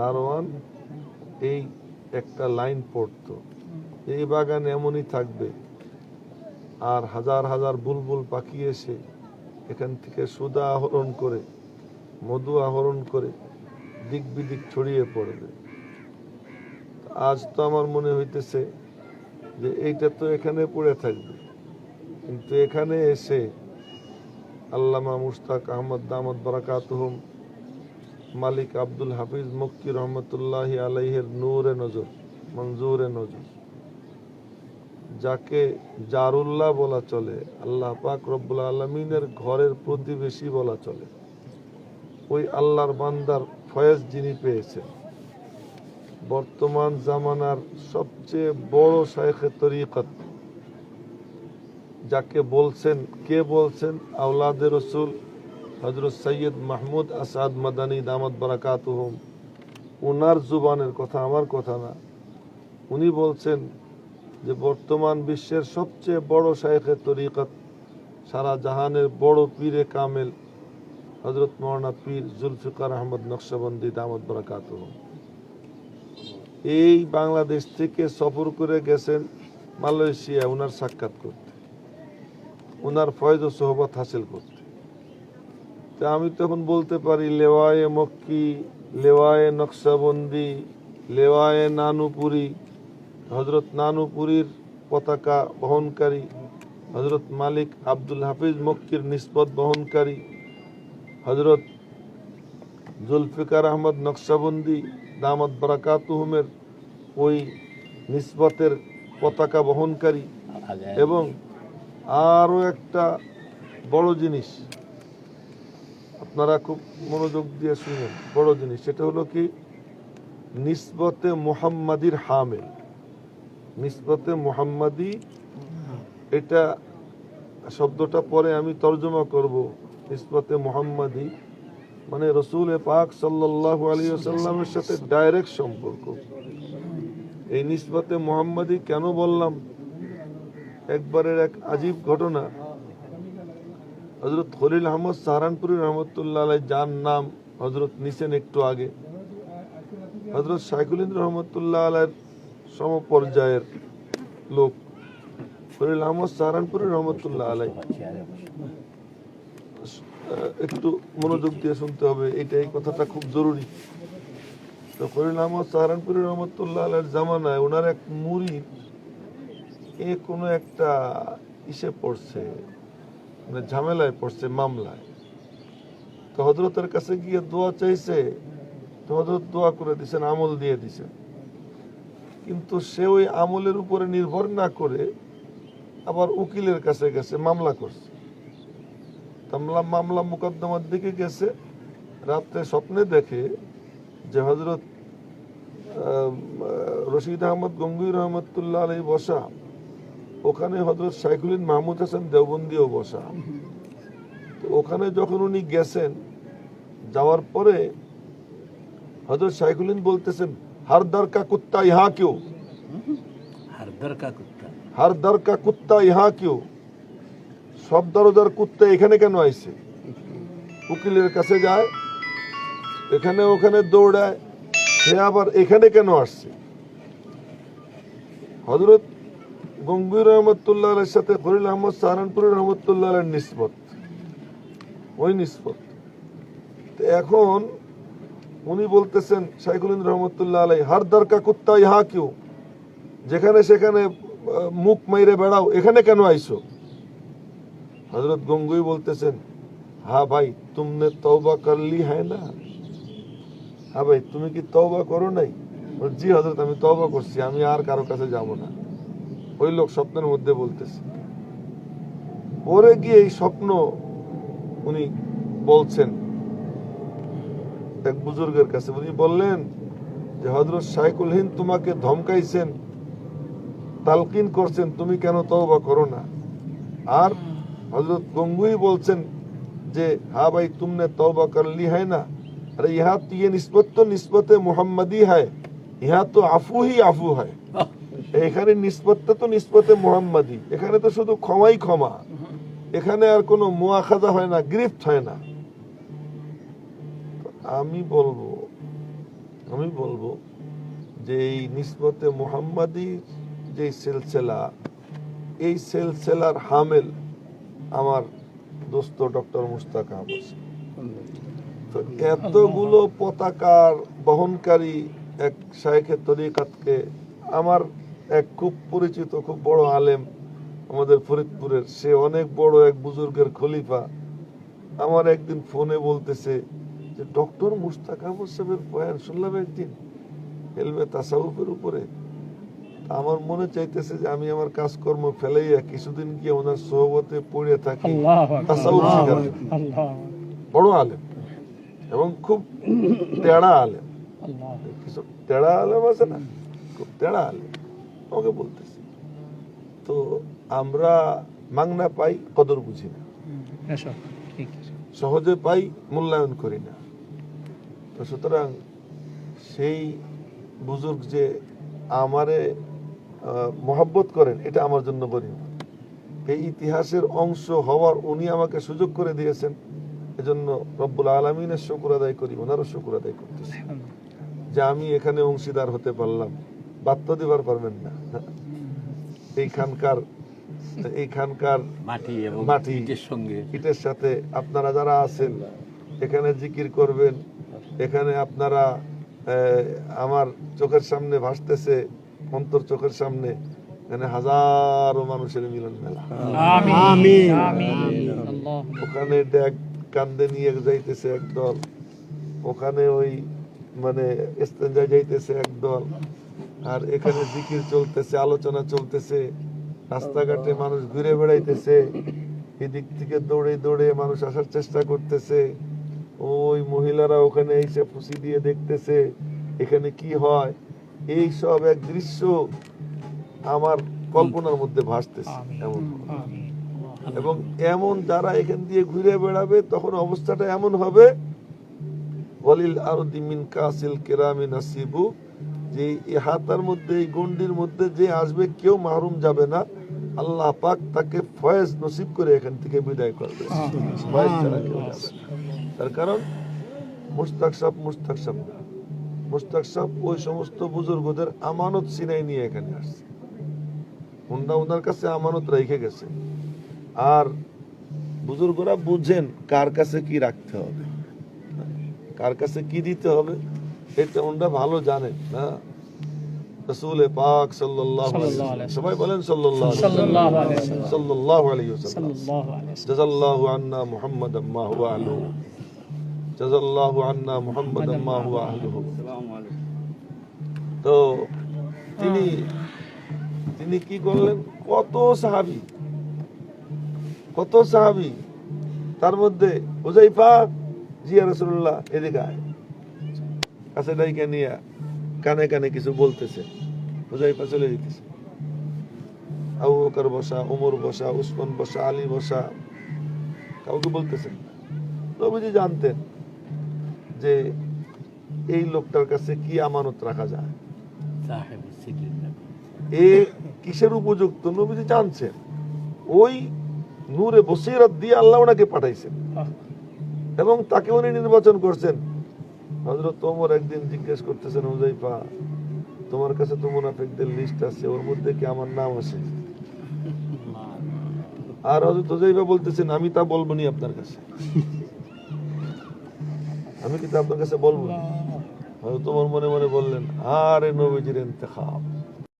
দারোয়ান, এই একটা লাইন পড়তো, এই বাগান এমনই থাকবে, আর হাজার হাজার বুলবুল পাখি এসে এখান থেকে সুদা আহরণ করে, মধু আহরণ করে দিক বিদিক ছড়িয়ে পড়বে। আজ তো আমার মনে হইতেছে যে এইটা তো এখানে পড়ে থাকবে, কিন্তু এখানে এসে আল্লামা মুশতাক আহমদ দামদ বারাকাতুহুম মালিক আব্দুল হাফিজ মক্কি রহমতুল্লাহ আলাইহের নূরে নজর মঞ্জুরে নজর। যাকে জারুল্লাহ বলা চলে, আল্লাহ পাক রব্বুল আলমিনের ঘরের প্রতিবেশী বলা চলে। ওই আল্লাহর বান্দার ফয়েজ যিনি পেয়েছেন। বর্তমান জামানার সবচেয়ে বড় শায়েখে তরিকত। যাকে বলছেন, কে বলছেন? আউলাদের রসুল হজরত সৈয়দ মাহমুদ আসাদ মাদানী দামদ বারাকাত ওনার জুবানের কথা আমার কথা না। উনি বলছেন যে বর্তমান বিশ্বের সবচেয়ে বড় শায়েখে তরিকত সারা জাহানের বড় পীরে কামেল হজরত মৌলানা পীর জুলফিকার আহমদ নকশাবন্দি দামদ বারাকাত এই বাংলাদেশ থেকে সফর করে গেছেন মালয়েশিয়া ওনার সাক্ষাৎ করতে। ওনার ফয়জ ও সোহবত হাসিল করতে। তা আমি তখন বলতে পারি লেওয়ায়ে মক্কি লেওয়ায়ে নকশাবন্দি লেওয়ায়ে নানুপুরি হজরত নানুপুরীর পতাকা বহনকারী হজরত মালিক আব্দুল হাফিজ মক্কির নিসবত বহনকারী হজরত জুলফিকার আহমদ নকশাবন্দি দামদ বারাকাতুহুমের ওই নিসবতের পতাকা বহনকারী এবং আরও একটা বড় জিনিস আপনারা খুব মনোযোগ দিয়ে শুনেন। বড় জিনিস, সেটা হলো কি? নিসবতে মুহাম্মাদির হামেল। নিসবতে মুহাম্মাদি, এটা শব্দটা পরে আমি তর্জমা করব। নিসবতে মুহাম্মাদি মানে রসুল পাক সাল্লাল্লাহু আলাইহি ওয়াসাল্লামের সাথে ডাইরেক্ট সম্পর্ক। এই নিসবতে মুহাম্মাদি কেন বললাম? একবারের এক আজীব ঘটনা। হজরত খলিল আহমদ সাহারানপুরি রহমতুল্লাহ আলাই যার নাম হজরত নিছেন একটু আগে। হজরত শাইকুলিন্দ্র রহমতুল্লাহ আলাইয়ের সমপর্যায়ের লোক। খলিল আহমদ সাহারানপুরি রহমতুল্লাহ আলাই একটু মনোযোগ দিয়ে শুনতে হবে এটা এই কথাটা খুব জরুরি। তো খলিল আহমদ সাহারানপুরি রহমতুল্লাহ আলাইয়ের জামানায় ওনার এক মুরিদ এ কোনো একটা ইসে পড়ছে। মানে ঝামেলায় পড়ছে, মামলায়। তো হজরতের কাছে গিয়ে দোয়া চাইছে, তো হজরত দোয়া করে দিছেন, আমল দিয়ে দিছেন। কিন্তু সে ওই আমলের উপরে নির্ভর না করে আবার উকিলের কাছে গেছে, মামলা করছে। মামলা মামলা মুকদ্দমার দিকে গেছে, রাত্রে স্বপ্নে দেখে যে হজরত রশিদ আহমদ গঙ্গুই রহমতুল্লাহ আলাই বসা ওখানে হজরত সাইকুলিন মাহমুদ হাসান দেওবন্দিও বসা। তো ওখানে যখন উনি গেছেন যাওয়ার পরে হজরত সাইকুলিন বলতেছেন হারদার কা কুত্তা ইহা কেউ? হারদার কা কুত্তা। কা কুত্তা ইহা কেউ? সব দরজার কুত্তা এখানে কেন আইসে উকিলের কাছে যায় এখানে ওখানে দৌড়ায় সে আবার এখানে কেন আসছে? হজরত গঙ্গুর রহমতুল্লাহ সাথে খলিল আহমদ সাহারানপুর রহমতুল্লাহ নিসবত ওই নিসবত তো এখন উনি বলতেছেন শাইখুলিন রহমতুল্লাহ আলাই হার দরকা কুত্তা, ইহা কেউ? যেখানে সেখানে মুখ মাইরে বেড়াও, এখানে কেন আইসো হজরত গঙ্গুই বলতেছেন, হা ভাই, তুমনে তওবা করলি হ্যায় না? হ্যাঁ ভাই, তুমি কি তওবা করো নাই? জি হজরত আমি তওবা করছি, আমি আর কারও কাছে যাব না। ওই লোক স্বপ্নের মধ্যে বলতেছে। পরে গিয়ে এই স্বপ্ন উনি বলছেন এক বুজুর্গের কাছে। উনি বললেন যে হজরত শাইকুল হিন্দ তোমাকে ধমকাইছেন, তালকিন করছেন, তুমি কেন তওবা করো না? আর হজরত গঙ্গুই বলছেন যে, হা ভাই, তুমনে তওবা বা করলি হয় না? আরে, ইহা তো নিষ্পত্ত নিষ্পতে তো মোহাম্মদই হয় ইহা তো আফু হি আফু হয় এখানে নিসবতটা তো নিসবতে মোহাম্মদি। এখানে তো শুধু ক্ষমাই ক্ষমা। এখানে আর কোনো মুআখাজা হয় না, গ্রিফট হয় না। আমি বলব আমি বলব যে এই নিসবতে মোহাম্মদী যে সিলসিলা, এই সিলসিলার হামেল আমার দোস্ত ডক্টর মুস্তাক আহমদ। তো এতগুলো পতাকার বহনকারী এক শায়েখের তরিকাতকে আমার এক খুব পরিচিত খুব বড় আলেম আমাদের ফরিদপুরের। সে অনেক বড় এক বুজুর্গের খলিফা। আমার একদিন ফোনে বলতেছে যে ডক্টর মুস্তাক আহমদ সাহেবের বয়ান শুনলাম একদিন এলমে তাসাউফের উপরে। আমার মনে চাইতেছে যে আমি আমার কাজকর্ম ফেলাইয়া কিছুদিন গিয়ে ওনার সোহবতে পড়ে থাকি তাসাউফ বড় আলেম এবং খুব তেড়া আলেম। কিছু তেড়া আলেম আছে না? খুব তেড়া আলেম। আমাকে বলতেছে। তো আমরা মাংনা পাই কদর বুঝি না। সহজে পাই মূল্যায়ন করি না। তো সুতরাং সেই বুজুর্গ যে আমারে মহাব্বত করেন এটা আমার জন্য গরিমা এই ইতিহাসের অংশ হওয়ার উনি আমাকে সুযোগ করে দিয়েছেন। এজন্য রব্বুল আলমিনের শকুর আদায় করি ওনারও শুকুর আদায় করতেছি। যে আমি এখানে অংশীদার হতে পারলাম। বাধ্য দিবার পারবেন না। এইখানকার এইখানকার মাটি এবং মাটি। ইটের সঙ্গে। ইটের সাথে আপনারা যারা আছেন এখানে জিকির করবেন এখানে আপনারা আমার চোখের সামনে ভাসতেছে অন্তর চোখের সামনে এখানে হাজারো মানুষের মিলন মেলা। আমিন। আমিন। আল্লাহ ওখানে ড্যাগ কান্দে নিয়ে যাইতেছে একদল ওখানে ওই মানে এস্তেঞ্জা যাইতেছে একদল আর এখানে জিকির চলতেছে আলোচনা চলতেছে রাস্তাঘাটে মানুষ ঘুরে বেড়াইতেছে এদিক থেকে দৌড়ে দৌড়ে মানুষ আসার চেষ্টা করতেছে। ওই মহিলারা ওখানে এসে ফুসি দিয়ে দেখতেছে এখানে কি হয়? এই সব এক দৃশ্য আমার কল্পনার মধ্যে ভাসতেছে এমন। এবং এমন যারা এখান দিয়ে ঘুরে বেড়াবে তখন অবস্থাটা এমন হবে ওয়ালিল আরদি মিন কাসিল কেরামি নাসিবু যে এই হাতার মধ্যে এই গন্ডির মধ্যে যে আসবে কেউ মাহরুম যাবে না। আল্লাহ পাক তাকে ফয়েজ নসিব করে এখান থেকে বিদায় করবে ফয়েজ ছাড়া কেউ যাবে তার কারণ মুস্তাক সাহ মুস্তাক সাহ। মুস্তাক সাহ ওই সমস্ত বুজুর্গদের আমানত সিনাই নিয়ে এখানে আসছে। ওনারা ওনার কাছে আমানত রেখে গেছে। আর বুজুর্গরা বুঝেন কার কাছে কি রাখতে হবে। কার কাছে কি দিতে হবে। এটা ওনারা ভালো জানেন না? রসুল পাক ওয়াসাল্লাম। সবাই বলেন সাল্লাল্লাহু আলাইহি সাল্লাল্লাহু আলাইহি ওয়াসাল্লাম। জাযাল্লাহু আন্না মুহাম্মাদাম মা হুয়া আহলুহু জাযাল্লাহু আন্না মুহাম্মাদাম মা হুয়া আহলুহু তো তিনি তিনি কি করলেন? কত সাহাবী কত সাহাবী তার মধ্যে হুজাইফা জিয়া রাসূলুল্লাহ এদিকে আয়। কাছে ডাইকে নিয়ে কানে কানে কিছু বলতেছে হুজাইফা চলে যেতেছে আবু বকর বসা ওমর বসা উসমান বসা আলী বসা কাউকে বলতেছেন না। নবীজি জানতেন যে এই লোকটার কাছে কি আমানত রাখা যায়। এ কিসের উপযুক্ত? নবীজি জানছেন। ওই নূরে বসিরত দিয়ে আল্লাহ ওনাকে পাঠাইছেন। এবং তাকে উনি নির্বাচন করছেন। হজরত তোমর একদিন জিজ্ঞেস করতেছেন হুজাইফা তোমার কাছে তো মুনাফিকদের লিস্ট আছে, ওর মধ্যে কি আমার নাম আছে? আর হজরত হুজাইফা বলতেছেন, আমি তা বলব নি আপনার কাছে। আমি কি তা আপনার কাছে বলব তোমার মনে মনে বললেন, আরে নবীজির ইন্তেখাব।